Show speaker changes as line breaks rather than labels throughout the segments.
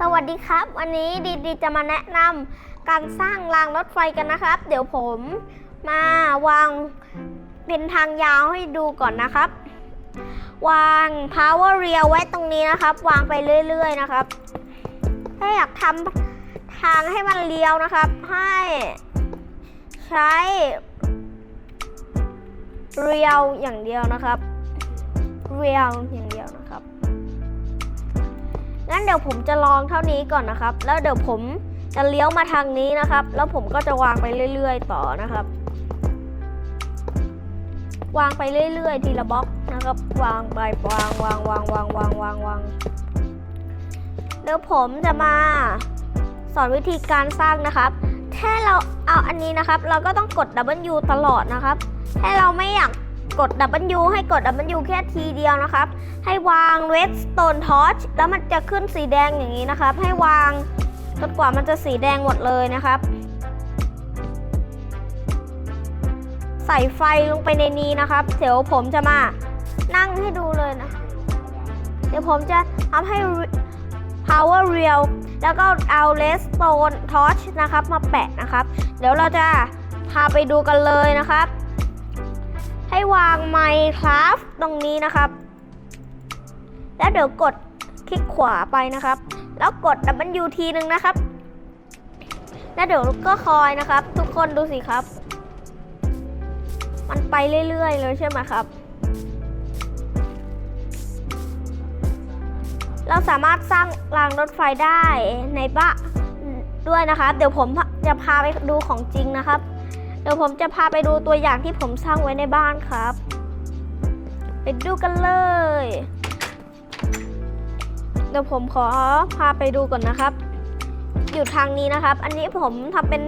สวัสดีครับ วันนี้ดีดีจะมาแนะนำการสร้างรางรถไฟกันนะครับ เดี๋ยวผมมาวางเป็นทางยาวให้ดูก่อนนะครับ วาง power rail ไว้ตรงนี้นะครับ วางไปเรื่อย ๆ นะครับ ถ้าอยากทำทางให้มันเลี้ยวนะครับ ให้ใช้เรียวอย่างเดียวนะครับ เรียวอย่างเดียว เดี๋ยวผมจะลองเท่านี้ก่อนนะครับ แล้วเดี๋ยวผมจะเลี้ยวมาทางนี้นะครับ แล้วผมก็จะวางไปเรื่อย ๆ ต่อนะครับ วางไปเรื่อย ๆ ทีละบล็อกนะครับ วางไปวางวางวางวางวางวางวางเดี๋ยวผมจะมาสอนวิธีการสร้างนะครับถ้าเราเอาอันนี้นะครับ เราก็ต้องกด W ตลอดนะครับ ถ้าเราไม่อยาก กด W ให้กด W แค่ทีเดียวนะครับ ให้วาง redstone torch แล้วมันจะขึ้นสีแดงอย่างนี้นะครับ ให้วางจนกว่ามันจะสีแดงหมดเลยนะครับ ใส่ไฟลงไปในนี้นะครับ เดี๋ยวผมจะมานั่งให้ดูเลยนะ เดี๋ยวผมจะทำให้ power rail แล้วก็เอา redstone torch นะครับ มาแปะนะครับ เดี๋ยวเราจะพาไปดูกันเลยนะครับ ให้วาง Minecraft ตรงนี้นะครับ แล้วเดี๋ยวกดคลิกขวาไปนะครับ แล้วกด W ทีหนึ่งนะครับ แล้วเดี๋ยวก็คอยนะครับ ทุกคนดูสิครับ มันไปเรื่อย ๆ เลยใช่ไหมครับ เราสามารถสร้างรางรถไฟได้ในบ้านด้วยนะครับ เดี๋ยวผมจะพาไปดูของจริงนะครับ เดี๋ยวผมจะพาไปดูตัวอย่างที่ผมสร้างไว้ในบ้านครับ ไปดูกันเลย เดี๋ยวผมขอพาไปดูก่อนนะครับ อยู่ทางนี้นะครับ อันนี้ผมทำเป็น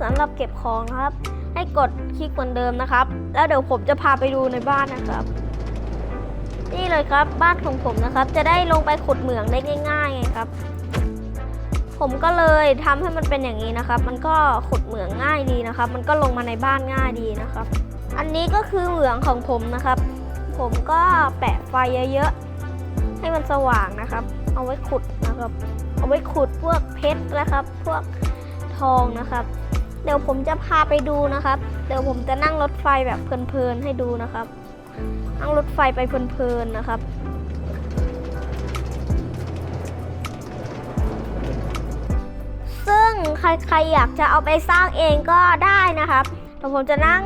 สำหรับเก็บของนะครับ ให้กดคลิกเหมือนเดิมนะครับ แล้วเดี๋ยวผมจะพาไปดูในบ้านนะครับ นี่เลยครับบ้านของผมนะครับ จะได้ลงไปขุดเหมืองได้ง่ายๆไงครับ ผมก็เลยทำให้มันเป็นอย่างนี้นะครับ มันก็ขุดเหมืองง่ายดีนะครับ มันก็ลงมาในบ้านง่ายดีนะครับ อันนี้ก็คือเหมืองของผมนะครับ ผมก็แปะไฟเยอะๆ ให้มันสว่างนะครับ เอาไว้ขุดนะครับ เอาไว้ขุดพวกเพชรนะครับ พวกทองนะครับ เดี๋ยวผมจะพาไปดูนะครับ เดี๋ยวผมจะนั่งรถไฟแบบเพลินๆให้ดูนะครับ นั่งรถไฟไปเพลินๆนะครับ ซึ่งใครอยากจะเอาไปสร้างเองก็ได้นะครับเดี๋ยวผมจะนั่ง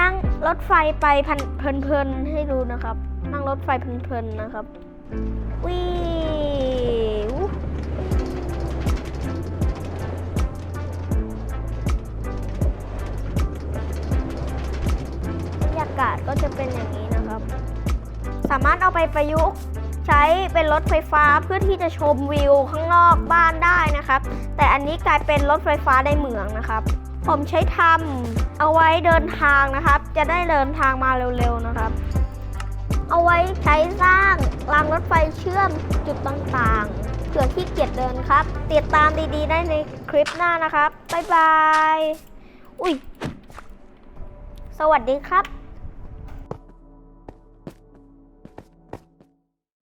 นั่งรถไฟไปพันเพลินๆให้ดูนะครับ นั่งรถไฟเพลินๆนะครับวิวบรรยากาศก็จะเป็นอย่างนี้นะครับ สามารถเอาไปประยุกต์ ใช้เป็นรถไฟฟ้าเพื่อที่จะชมวิวข้างนอกบ้านได้นะครับ แต่อันนี้กลายเป็นรถไฟฟ้าในเมืองนะครับ ผมใช้ทำเอาไว้เดินทางนะครับ จะได้เดินทางมาเร็วๆนะครับ เอาไว้ใช้สร้างรางรถไฟเชื่อมจุดต่างๆเผื่อขี้เกียจเดินครับ ติดตามดีๆได้ในคลิปหน้านะครับบ๊ายบาย อุ้ยสวัสดีครับ